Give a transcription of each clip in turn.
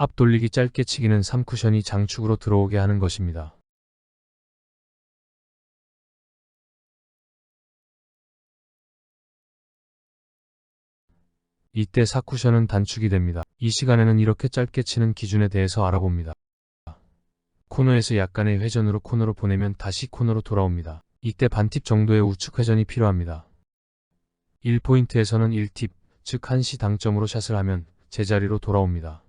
앞 돌리기 짧게 치기는 3쿠션이 장축으로 들어오게 하는 것입니다. 이때 4쿠션은 단축이 됩니다. 이 시간에는 이렇게 짧게 치는 기준에 대해서 알아봅니다. 코너에서 약간의 회전으로 코너로 보내면 다시 코너로 돌아옵니다. 이때 반팁 정도의 우측 회전이 필요합니다. 1포인트에서는 1팁, 즉 1시 당점으로 샷을 하면 제자리로 돌아옵니다.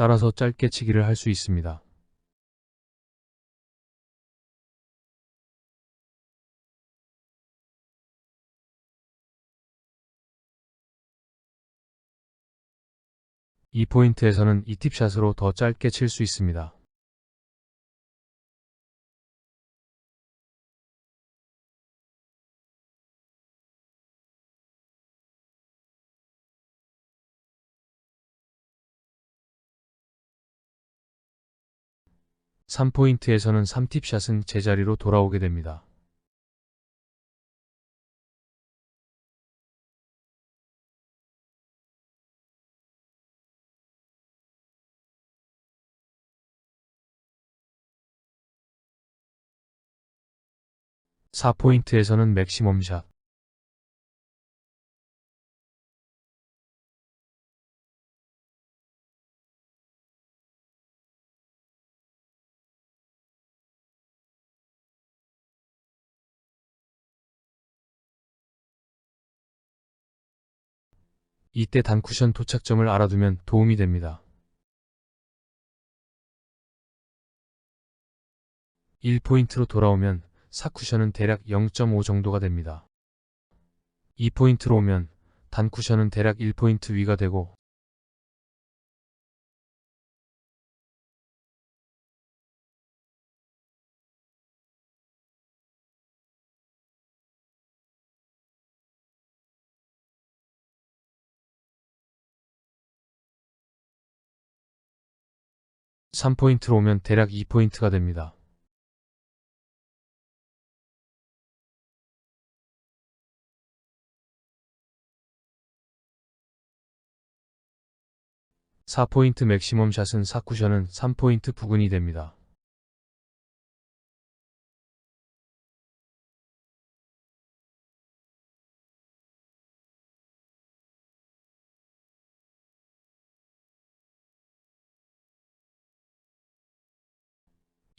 따라서 짧게 치기를 할 수 있습니다. 이 포인트에서는 이 팁샷으로 더 짧게 칠 수 있습니다. 삼포인트에서는 3팁샷은 제자리로 돌아오게 됩니다. 사포인트에서는 맥시멈샷 이때 단쿠션 도착점을 알아두면 도움이 됩니다. 1포인트로 돌아오면 4쿠션은 대략 0.5 정도가 됩니다. 2포인트로 오면 단쿠션은 대략 1포인트 위가 되고 삼포인트로 오면 대략 2포인트가 됩니다. 사포인트 맥시멈 샷은 4쿠션은 3포인트 부근이 됩니다.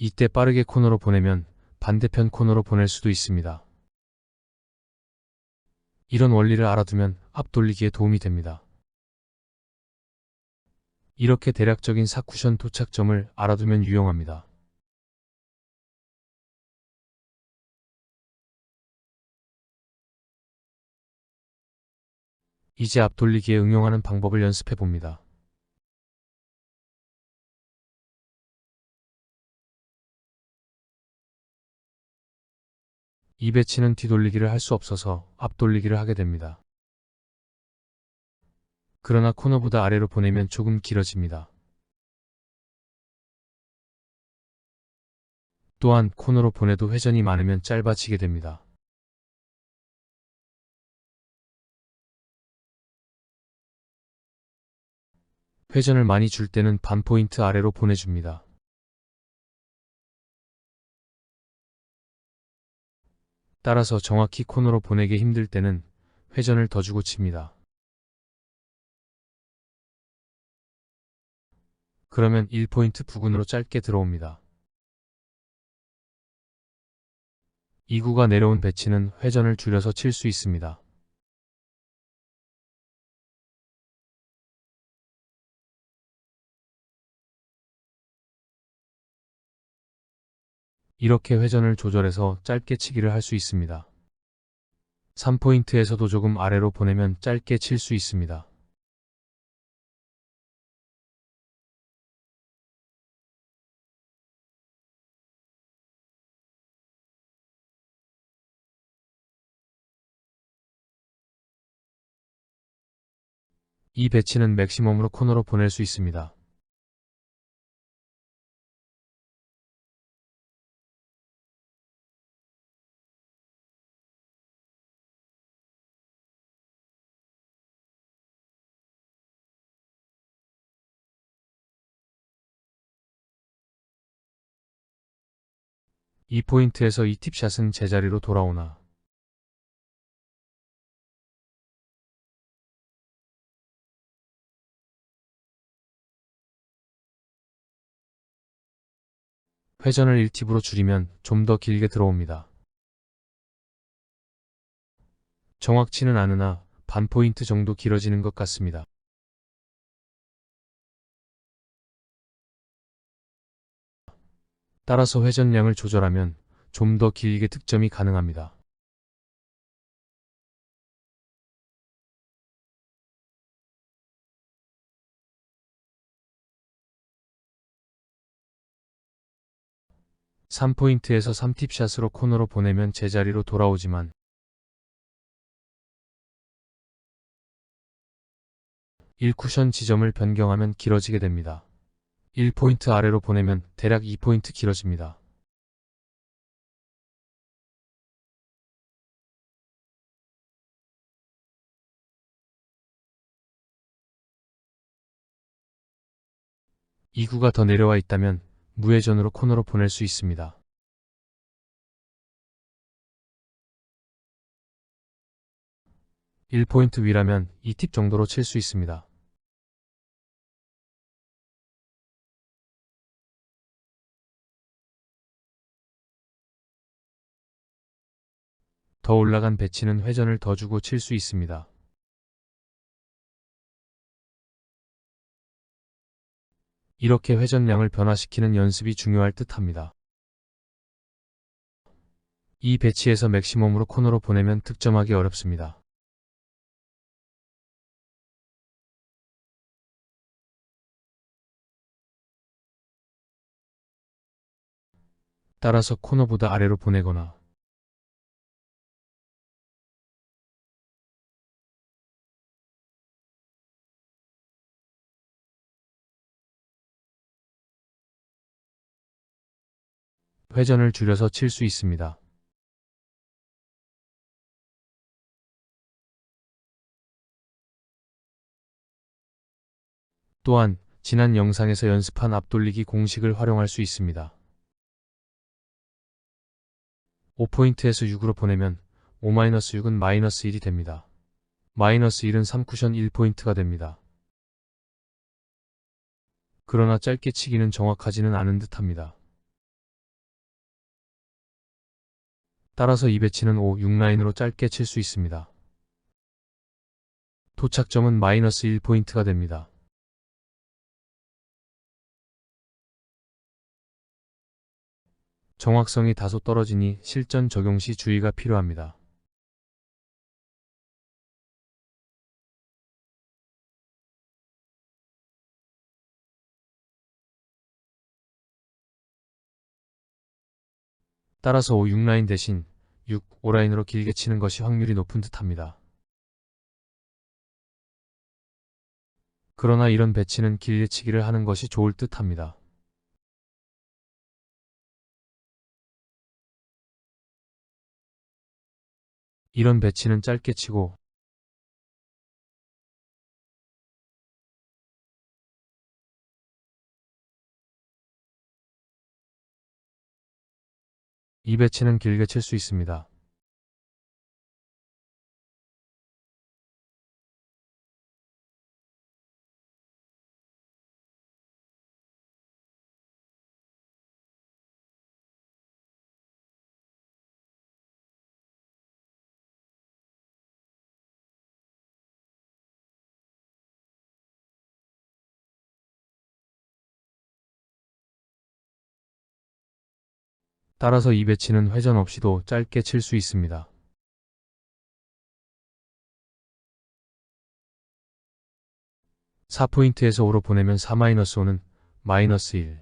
이때 빠르게 코너로 보내면 반대편 코너로 보낼 수도 있습니다. 이런 원리를 알아두면 앞 돌리기에 도움이 됩니다. 이렇게 대략적인 사쿠션 도착점을 알아두면 유용합니다. 이제 앞 돌리기에 응용하는 방법을 연습해 봅니다. 입에 치는 뒤돌리기를 할 수 없어서 앞돌리기를 하게 됩니다. 그러나 코너보다 아래로 보내면 조금 길어집니다. 또한 코너로 보내도 회전이 많으면 짧아지게 됩니다. 회전을 많이 줄 때는 반 포인트 아래로 보내줍니다. 따라서 정확히 코너로 보내기 힘들 때는 회전을 더 주고 칩니다. 그러면 1포인트 부근으로 짧게 들어옵니다. 이구가 내려온 배치는 회전을 줄여서 칠 수 있습니다. 이렇게 회전을 조절해서 짧게 치기를 할 수 있습니다. 3포인트에서도 조금 아래로 보내면 짧게 칠 수 있습니다. 이 배치는 맥시멈으로 코너로 보낼 수 있습니다. 이 포인트에서 이 팁샷은 제자리로 돌아오나. 회전을 1팁으로 줄이면 좀 더 길게 들어옵니다. 정확치는 않으나 반 포인트 정도 길어지는 것 같습니다. 따라서 회전량을 조절하면 좀 더 길게 득점이 가능합니다. (3) 포인트에서 3팁샷으로 코너로 보내면 제자리로 돌아오지만 1쿠션 지점을 변경하면 길어지게 됩니다. 1포인트 아래로 보내면 대략 2포인트 길어집니다. 이구가더 내려와 있다면 무회전으로 코너로 보낼 수 있습니다. (1포인트) 위라면 2팁 정도로 칠 수 있습니다. 더 올라간 배치는 회전을 더 주고 칠 수 있습니다. 이렇게 회전량을 변화시키는 연습이 중요할 듯 합니다. 이 배치에서 맥시멈으로 코너로 보내면 득점하기 어렵습니다. 따라서 코너보다 아래로 보내거나 회전을 줄여서 칠 수 있습니다. 또한 지난 영상에서 연습한 앞돌리기 공식을 활용할 수 있습니다. 5포인트에서 6으로 보내면 5-6은 마이너스 1이 됩니다. 마이너스 1은 3쿠션 1포인트가 됩니다. 그러나 짧게 치기는 정확하지는 않은 듯합니다. 따라서 이 배치는 5, 6라인으로 짧게 칠 수 있습니다. 도착점은 마이너스 1포인트가 됩니다. 정확성이 다소 떨어지니 실전 적용 시 주의가 필요합니다. 따라서 5, 6라인 대신 6, 5라인으로 길게 치는 것이 확률이 높은 듯합니다. 그러나 이런 배치는 길게 치기를 하는 것이 좋을 듯합니다. 이런 배치는 짧게 치고 이 배치는 길게 칠 수 있습니다. 따라서 이 배치는 회전 없이도 짧게 칠 수 있습니다. (4포인트에서 5로 보내면 4-5는 마이너스 1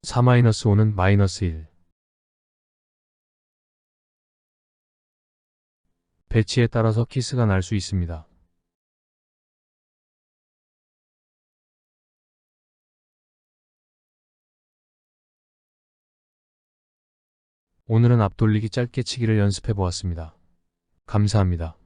4-5는 마이너스 1 배치에 따라서 키스가 날 수 있습니다. 오늘은 앞돌리기 짧게 치기를 연습해 보았습니다. 감사합니다.